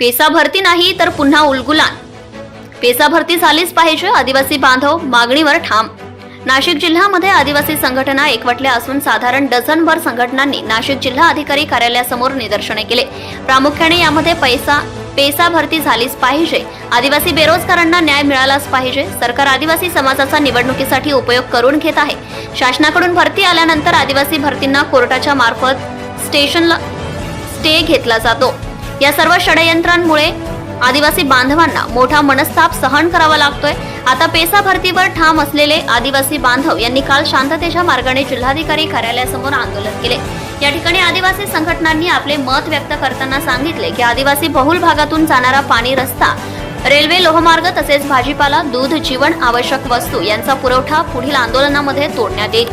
PESA भरती नाही तर पुन्हा उलगुलान. पेसा भरती झालीच पाहिजे आदिवासी बांधव मागणीवर ठाम. नाशिक जिल्ह्यामध्ये आदिवासी संघटना एकवटल्या असून साधारण डझनभर संघटनांनी नाशिक जिल्हा अधिकारी कार्यालयासमोर निदर्शने केले. प्रामुख्याने यामध्ये पैसा पेसा भरती झालीच पाहिजे. आदिवासी बेरोजगारांना न्याय मिळालाच पाहिजे. सरकार आदिवासी समाजाचा निवडणुकीसाठी उपयोग करून घेत आहे. शासनाकडून भरती आल्यानंतर आदिवासी भरतींना कोर्टाच्या मार्फत स्टेशनला स्टे घेतला जातो. या सर्व षडयंत्रांमुळे आदिवासी बांधवांना मोठा मनस्ताप सहन करावा लागतोय. आता पेसा भरतीवर ठाम असलेले आदिवासी बांधव यांनी काल शांततेच्या मार्गाने जिल्हाधिकारी कार्यालयासमोर आंदोलन केले. या ठिकाणी आदिवासी संघटनांनी आपले मत व्यक्त करताना सांगितले की आदिवासी बहुल भागातून जाणारा पाणी रस्ता रेल्वे लोहमार्ग तसेच भाजीपाला दूध जीवन आवश्यक वस्तू यांचा पुरवठा पुढील आंदोलनामध्ये तोडण्यात येईल.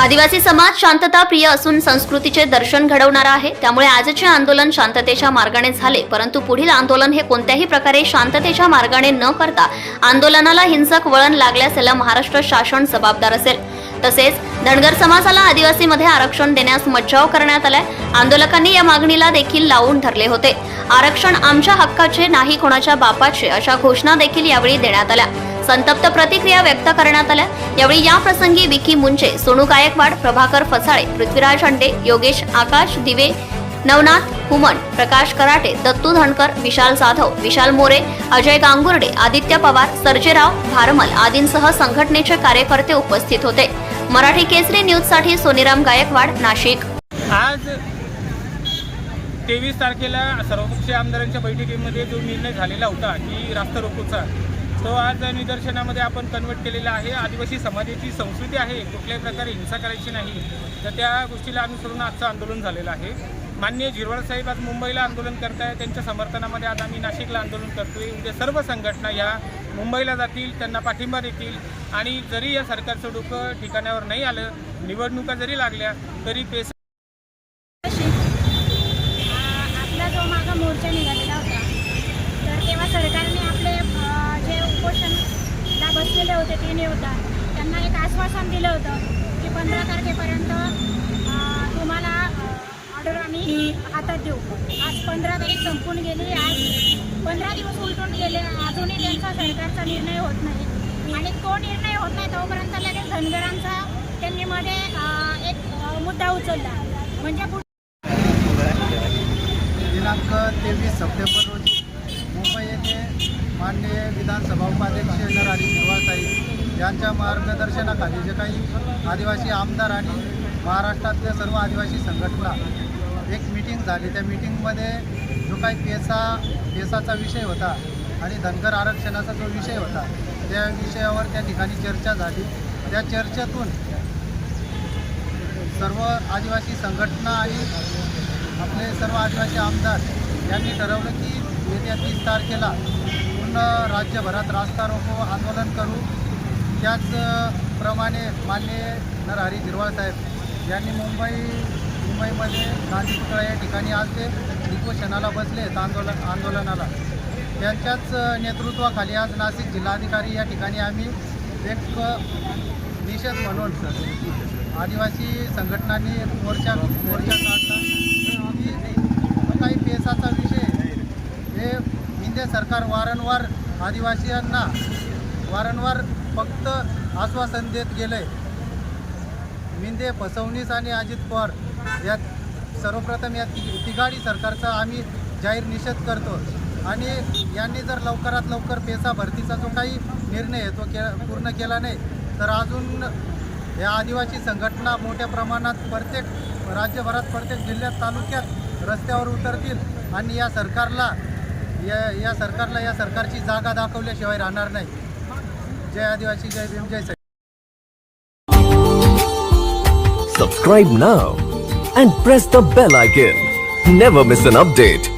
आदिवासी समाज शांतता प्रिय असून संस्कृतीचे दर्शन घडवणारा आहे. त्यामुळे आजचे आंदोलन शांततेच्या मार्गाने झाले. परंतु पुढील आंदोलन हे कोणत्याही प्रकारे शांततेच्या मार्गाने न करता आंदोलनाला हिंसक वळण लागल्यास याला महाराष्ट्र शासन जबाबदार असेल. तसेच धनगर समाजाला आदिवासीमध्ये आरक्षण देण्यास मज्जाव करण्यात आलाय. आंदोलकांनी या मागणीला देखील लावून धरले होते. आरक्षण आमच्या हक्काचे नाही कोणाच्या बापाचे अशा घोषणा देखील यावेळी देण्यात आल्या. संतप्त प्रतिक्रिया व्यक्त करण्यात आल्या. यावेळी या प्रसंगी विकी मुंचे सोनू गायकवाड प्रभाकर फसाळे पृथ्वीराज हंडे योगेश आकाश दिवे नवनाथ हुमन प्रकाश कराटे दत्तू धनकर विशाल जाधव विशाल मोरे अजय गांगुर्डे आदित्य पवार सर्जेराव भारमल आदींसह संघटनेचे कार्यकर्ते उपस्थित होते. मराठी केसरी न्यूजसाठी सोनीराम गायकवाड नाशिक. आज तेवीस तारखेला सर्वपक्षीय आमदारांच्या बैठकीमध्ये जो निर्णय झालेला होता की रास्ता रोकोचा तो आज निदर्शनामध्ये आपण कन्वर्ट केलेला आहे. आदिवासी समाजाची संस्कृती आहे कुठल्याही प्रकारे हिंसा करायची नाही. तर त्या गोष्टीला अनुसरून आजचं आंदोलन झालेलं आहे. माननीय झिरवाळ साहेब आज मुंबईला आंदोलन करताय. त्यांच्या समर्थनामध्ये आज आम्ही नाशिकला आंदोलन करतोय. उद्या सर्व संघटना ह्या मुंबईला जातील त्यांना पाठिंबा देतील. आणि जरी या सरकारचं डोकं ठिकाणावर नाही आलं निवडणुका जरी लागल्या तरी पेस मोर्चा निघालेला होता. तर तेव्हा सरकारने आपले जे उपोषणला बसलेले होते ते नेवता त्यांना एक आश्वासन दिलं होतं की पंधरा तारखेपर्यंत तुम्हाला ऑर्डर आम्ही हातात देऊ. आज पंधरा तारीख संपून गेली. आज पंधरा दिवस उलटून गेले. अजूनही त्यांचा सरकारचा निर्णय होत नाही. आणि तो निर्णय होत नाही तोपर्यंत लगेच धनगरांचा त्यांनी मध्ये एक मुद्दा उचलला. म्हणजे पुढे दिनांक तेवीस सप्टेंबर रोजी मुंबई येथे माननीय विधानसभा उपाध्यक्ष नरहरी साहेब यांच्या मार्गदर्शनाखाली जे काही आदिवासी आमदार आणि महाराष्ट्रातल्या सर्व आदिवासी संघटना एक मीटिंग झाली. त्या मीटिंगमध्ये जो काही पेसा पेसाचा विषय होता आणि धनगर आरक्षणाचा जो विषय होता त्या विषयावर त्या ठिकाणी चर्चा झाली. त्या चर्चेतून सर्व आदिवासी संघटना आणि आपले सर्व आदिवासी आमदार यांनी ठरवलं की येत्या तीस तारखेला पूर्ण राज्यभरात रास्ता रोको आंदोलन करू. त्याचप्रमाणे माननीय नरहरी झिरवाळ साहेब यांनी मुंबई मुंबईमध्ये गांधी पुतळा या ठिकाणी आज ते उपोषणाला बसले आंदोलन आंदोलनाला. त्यांच्याच नेतृत्वाखाली आज नाशिक जिल्हाधिकारी या ठिकाणी आम्ही एक निषेध म्हणून आदिवासी संघटनांनी मोर्चा मोर्चा काढला. काही पेसाचा विषय हे इंडिया सरकार वारंवार आदिवासीयांना वारंवार फक्त आश्वासन देत गेले मिंदे फसवणीस आणि अजित पवार या सर्वप्रथम या ति तिघाडी सरकारचा आम्ही जाहीर निषेध करतो. आणि यांनी जर लवकरात लवकर पेसा भरतीचा जो काही निर्णय आहे तो के पूर्ण केला नाही तर अजून या आदिवासी संघटना मोठ्या प्रमाणात प्रत्येक राज्यभरात प्रत्येक जिल्ह्यात तालुक्यात रस्त्यावर उतरतील आणि या सरकारला या या सरकारला या सरकारची जागा दाखवल्याशिवाय राहणार नाही जय आदिवासी जय भीम जय सैनिक. Now and press the bell icon never miss an update.